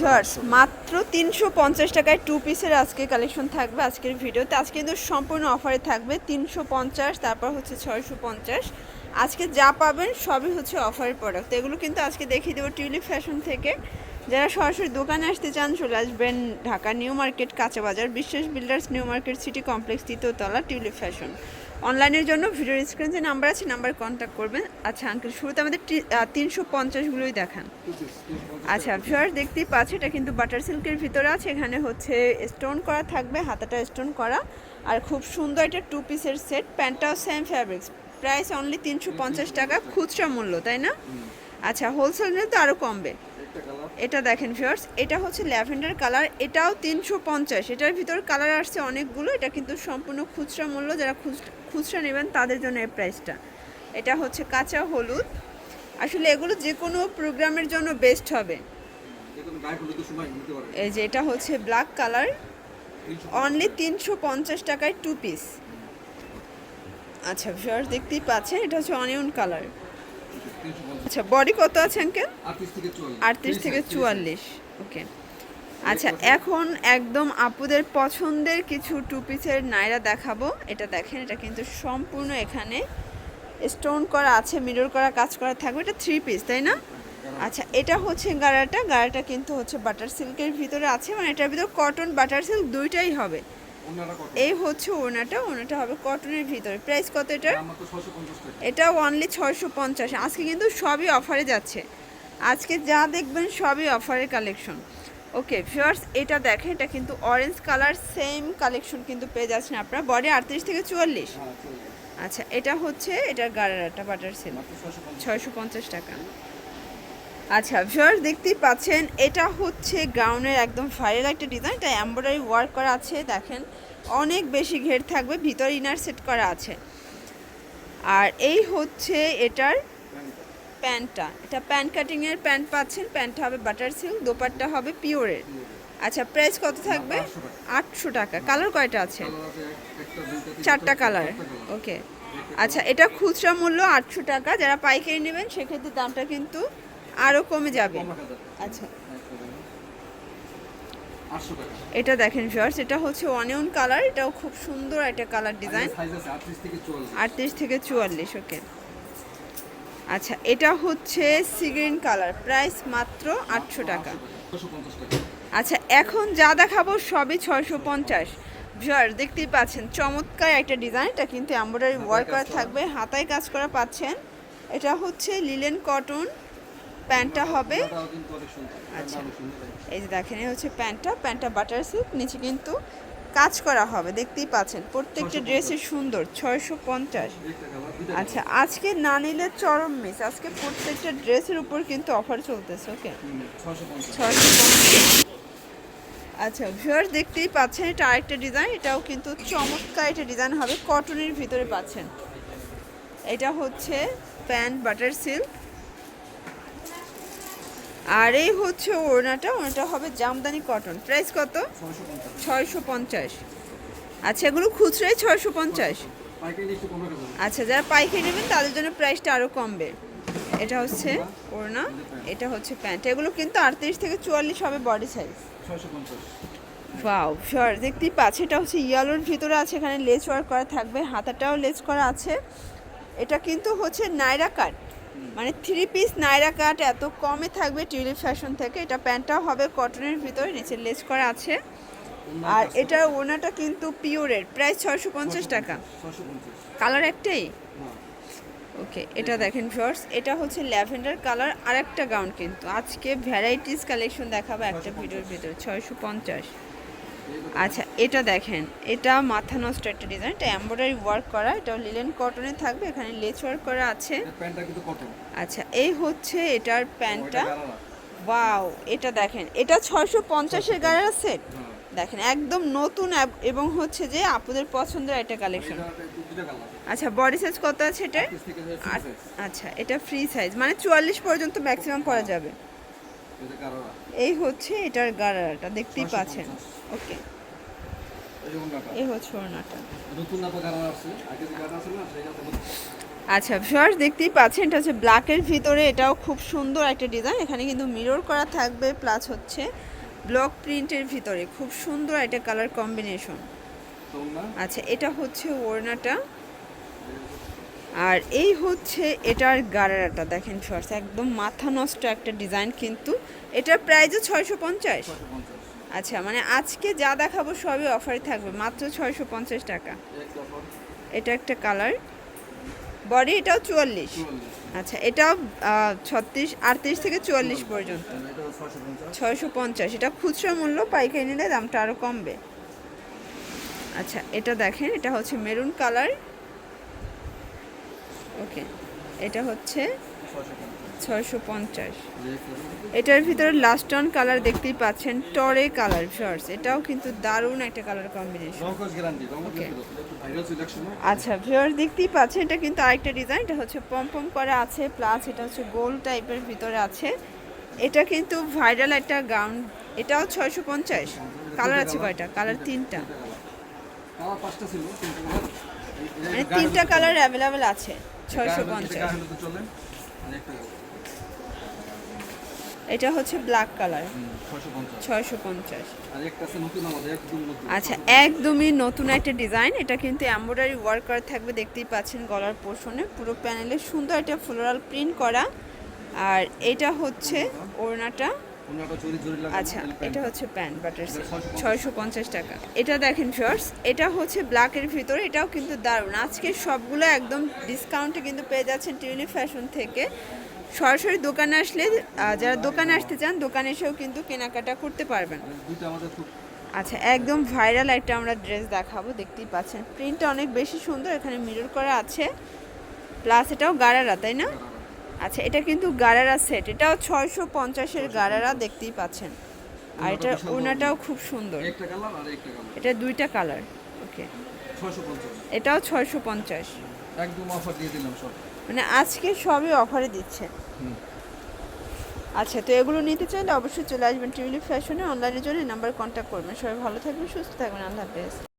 Shorts মাত্র তিনশো পঞ্চাশ টাকায় টু পিসের আজকে কালেকশন থাকবে, আজকের ভিডিওতে। আজকে কিন্তু সম্পূর্ণ অফারে থাকবে তিনশো পঞ্চাশ, তারপর হচ্ছে ছয়শো পঞ্চাশ। আজকে যা পাবেন সবই হচ্ছে অফারের প্রোডাক্ট এগুলো কিন্তু আজকে দেখিয়ে দেবো টিউলিপ ফ্যাশন থেকে। যারা সরাসরি দোকানে আসতে চান, চলে আসবেন ঢাকা নিউ মার্কেট কাঁচা বাজার Biswas builders new market, city complex, তৃতীয়তলা tulip fashion অনলাইনের জন্য ভিডিওর স্ক্রিন যে নাম্বার আছে নাম্বার কন্ট্যাক্ট করবেন। আচ্ছা আঙ্কেল শুরুতে আমাদের তিনশো পঞ্চাশগুলোই দেখান। আচ্ছা ভিউয়ার দেখতেই পাচ্ছি এটা কিন্তু বাটার সিল্কের ভিতরে আছে এখানে হচ্ছে স্টোন করা থাকবে হাতাটা স্টোন করা। আর খুব সুন্দর একটা টু পিসের সেট প্যান্টটাও সেম ফ্যাব্রিক্স প্রাইস অনলি তিনশো পঞ্চাশ টাকা খুচরা মূল্য তাই না? আচ্ছা হোলসেল নিলে তো আরও কমবে। এটা দেখেন ভিউয়ার্স এটা হচ্ছে ল্যাভেন্ডার কালার এটাও তিনশো পঞ্চাশ। এটার ভিতর কালার আসছে অনেকগুলো এটা কিন্তু সম্পূর্ণ খুচরা মূল্য যারা খুচরা খুচরা নেবেন তাদের জন্য এই প্রাইসটা এটা হচ্ছে কাঁচা হলুদ। আসলে এগুলো যে কোনো প্রোগ্রামের জন্য বেস্ট হবে। এই যে এটা হচ্ছে ব্ল্যাক কালার অনলি তিনশো পঞ্চাশ টাকায় টু পিস আচ্ছা ভিউয়ার্স দেখতেই পাচ্ছেন এটা হচ্ছে অনিয়ন কালার আচ্ছা বডি কত আছে আঙ্কেল আটত্রিশ থেকে চুয়াল্লিশ। ওকে আচ্ছা এখন একদম আপুদের পছন্দের কিছু টু পিসের নাইরা দেখাবো। এটা দেখেন এটা কিন্তু সম্পূর্ণ এখানে স্টোন করা আছে মিরর করা কাজ করা থাকবে। এটা থ্রি পিস তাই না? আচ্ছা এটা হচ্ছে গাড়াটা। গাড়াটা কিন্তু হচ্ছে বাটার সিল্কের ভিতরে আছে মানে এটার ভিতর কটন বাটার সিল্ক দুইটাই হবে। এই হচ্ছে ওনাটা ওনাটা হবে কটনের ভিতরে। প্রাইস কত এটার? এটা অনলি ছয়শো পঞ্চাশ। আজকে কিন্তু সবই অফারে যাচ্ছে। আজকে যা দেখবেন সবই অফারের কালেকশন ওকে ফিওর্স এটা দেখেন এটা কিন্তু অরেঞ্জ কালার সেম কালেকশন কিন্তু পেয়ে যাচ্ছেন আপনারা। বডি আটত্রিশ থেকে চুয়াল্লিশ। আচ্ছা এটা হচ্ছে এটার গাড়াটা বাটার সিল ছয়শো পঞ্চাশ টাকা। আচ্ছা ভিউয়ার্স দেখতেই পাচ্ছেন, এটা হচ্ছে গাউনের একদম ফাইনাল একটা ডিজাইন এটা এমব্রয়ডারি ওয়ার্ক করা আছে, দেখেন, অনেক বেশি ঘের থাকবে, ভিতর ইনার সেট করা আছে। আর এই হচ্ছে এটার প্যান্টটা, এটা প্যান্ট কাটিংয়ের প্যান্ট পাচ্ছেন, প্যান্টটা হবে বাটার সিল্ক দোপাট্টা হবে পিওরের আচ্ছা প্রাইস কত থাকবে? আটশো টাকা কালার কয়টা আছে? চারটা কালার ওকে আচ্ছা এটা খুচরা মূল্য আটশো টাকা, যারা পাইকারি নেবেন, সেক্ষেত্রে দামটা কিন্তু আরও কমে যাবে। আচ্ছা। এটা দেখেন ভিউয়ার্স এটা হচ্ছে অনিয়ন কালার, এটাও খুব সুন্দর একটা কালার ডিজাইন। আটত্রিশ থেকে চুয়াল্লিশ, ওকে। আচ্ছা এটা হচ্ছে সিগ্রিন কালার, প্রাইস মাত্র আটশো টাকা। আচ্ছা এখন যা দেখাবো সবই ছয়শো পঞ্চাশ। ভিউয়ার দেখতেই পাচ্ছেন, চমৎকার একটা ডিজাইন, এটা কিন্তু এমব্রয়ডারি ওয়ার্ক করা থাকবে, হাতায় কাজ করা পাচ্ছেন। এটা হচ্ছে লিলেন কটন প্যান্টটা হবে। আচ্ছা এই যে দেখেন এই হচ্ছে প্যান্টটা প্যান্টটা বাটার সিল্ক নিচে কিন্তু কাজ করা হবে দেখতেই পাচ্ছেন। প্রত্যেকটা ড্রেসই সুন্দর ছয়শো পঞ্চাশ। আচ্ছা আজকে না নিলে চরম মিস। আজকে প্রত্যেকটা ড্রেসের উপর কিন্তু অফার চলতেছে ওকে? ছয়শো পঞ্চাশ। আচ্ছা ভিউয়ার্স দেখতেই পাচ্ছেন এটা আরেকটা ডিজাইন। এটাও কিন্তু চমৎকার একটা ডিজাইন হবে কটনের ভিতরে পাচ্ছেন। এটা হচ্ছে প্যান্ট বাটার সিল্ক। আর এই হচ্ছে ওড়নাটা ওড়নাটা হবে জামদানি কটন। প্রাইস কত? ছয়শো পঞ্চাশ। আচ্ছা এগুলো খুচরাই ছয়শো পঞ্চাশ? আচ্ছা যারা পাইকারি নেবেন, তাদের জন্য প্রাইসটা আরও কমবে। এটা হচ্ছে ওড়না, এটা হচ্ছে প্যান্ট। এগুলো কিন্তু আটত্রিশ থেকে চুয়াল্লিশ হবে বডি সাইজ ওয়াও শিওর দেখতেই পাচ্ছি, এটা হচ্ছে ইয়েলোর ভিতরে আছে, এখানে লেস ওয়ার্ক করা থাকবে, হাতাটাও লেস করা আছে। এটা কিন্তু হচ্ছে নাইরা কাট মানে থ্রি পিস নাইরা কাট এত কমে থাকবে টিউলিপ ফ্যাশন থেকে। এটা প্যান্টটাও হবে কটনের ভিতরে নিচে লেস করা আছে। আর এটার ওনাটা কিন্তু পিওরের প্রায় ছয়শো পঞ্চাশ টাকা। কালার একটাই? ওকে এটা দেখেন ফিওর্স এটা হচ্ছে ল্যাভেন্ডার কালার আর একটা গাউন কিন্তু। আজকে ভ্যারাইটিস কালেকশন দেখাবো একটা ভিডিওর ভিতরে ছয়শো পঞ্চাশ। আচ্ছা এটা দেখেন। এটা মাথা নষ্ট একটা ডিজাইন এটা এমব্রয়ডারি ওয়ার্ক করা এটা লিলেন কটনে থাকবে এখানে লেচ ওয়ার্ক করা আছে। আচ্ছা এই হচ্ছে এটার প্যান্টটা। ওয়াও এটা দেখেন এটা ছয়শো পঞ্চাশের গাড়ার সেট দেখেন একদম নতুন এব- হচ্ছে যে আপুদের পছন্দের একটা কালেকশন আচ্ছা বডি সাইজ কত আছে এটা আচ্ছা এটা ফ্রি সাইজ মানে চুয়াল্লিশ পর্যন্ত ম্যাক্সিমাম করা যাবে। এই হচ্ছে এটার গাড়াটা দেখতেই পাচ্ছেন। ওকে এই হচ্ছে ওড়নাটা আচ্ছা ভিউয়ার্স দেখতেই পাচ্ছেন এটা হচ্ছে ব্ল্যাকের ভিতরে এটাও খুব সুন্দর একটা ডিজাইন এখানে কিন্তু মিরর করা থাকবে প্লাস হচ্ছে ব্লক প্রিন্টের ভিতরে। খুব সুন্দর একটা কালার কম্বিনেশন আচ্ছা এটা হচ্ছে ওড়নাটা আর এই হচ্ছে এটার গারারাটা দেখেন শর্টস একদম মাথা নষ্ট একটা ডিজাইন কিন্তু। এটার প্রাইসও ছয়শো পঞ্চাশ। আচ্ছা মানে আজকে যা দেখাবো সবই অফারে থাকবে মাত্র ছয়শো পঞ্চাশ টাকা। এটা একটা কালার বডি এটাও চুয়াল্লিশ। আচ্ছা এটাও ছত্রিশ আটত্রিশ থেকে চুয়াল্লিশ পর্যন্ত। ছয়শো পঞ্চাশ। এটা খুচরা মূল্য পাইকারি নিলে দামটা আরও কমবে। আচ্ছা এটা দেখেন এটা হচ্ছে মেরুন কালার ওকে এটা হচ্ছে ছয়শো পঞ্চাশ। এটার ভিতরে লাস্ট অন কালার দেখতেই পাচ্ছেন টরে কালার শর্টস এটাও কিন্তু দারুণ একটা কালার কম্বিনেশন আচ্ছা ভিউয়ার দেখতেই পাচ্ছেন এটা কিন্তু আরেকটা ডিজাইন এটা হচ্ছে পম করা আছে প্লাস এটা হচ্ছে গোল টাইপের ভিতরে আছে। এটা কিন্তু ভাইরাল একটা গাউন এটাও ছয়শো পঞ্চাশ। কালার আছে কয়টা? কালার তিনটা। মানে তিনটা কালার অ্যাভেলেবেল আছে ছয়শো পঞ্চাশ। এটা হচ্ছে ব্ল্যাক কালার ছয়শো পঞ্চাশ। আচ্ছা একদমই নতুন একটা ডিজাইন এটা কিন্তু এমব্রয়ডারি ওয়ার্ক করা থাকবে দেখতেই পাচ্ছেন গলার পোর্শনে পুরো প্যানেলে সুন্দর একটা ফ্লোরাল প্রিন্ট করা। আর এটা হচ্ছে ওড়নাটা। আচ্ছা এটা হচ্ছে প্যান্ট বাটার ছয়শো পঞ্চাশ। টাকা। এটা দেখেন শর্টস এটা হচ্ছে ব্ল্যাকের ভিতরে। এটাও কিন্তু দারুণ। আজকে সবগুলো একদম ডিসকাউন্টে কিন্তু পেয়ে যাচ্ছেন টিউনি ফ্যাশন থেকে। সরাসরি দোকানে আসলে যারা দোকানে আসতে চান দোকানে এসেও কিন্তু কেনাকাটা করতে পারবেন। আচ্ছা একদম ভাইরাল একটা আমরা ড্রেস দেখাবো দেখতেই পাচ্ছেন। প্রিন্টটা অনেক বেশি সুন্দর এখানে মিরর করা আছে। প্লাস এটাও গারারা তাই না? আচ্ছা এটা কিন্তু গারারা সেট এটাও ছয়শো পঞ্চাশের গারারা দেখতেই পাচ্ছেন। আর এটার ওনাটাও খুব সুন্দর। এটা দুইটা কালার ওকে এটাও ছয়শো পঞ্চাশ। একদম অফার দিয়ে দিলাম সব। মানে আজকে সবই অফারে দিচ্ছে। আচ্ছা তো এগুলো নিতে চাইলে অবশ্যই চলে আসবেন টিউলিপ ফ্যাশনে অনলাইনের জন্য নাম্বার কন্ট্যাক্ট করবেন। সবাই ভালো থাকবেন সুস্থ থাকবেন। আল্লাহ হাফেজ।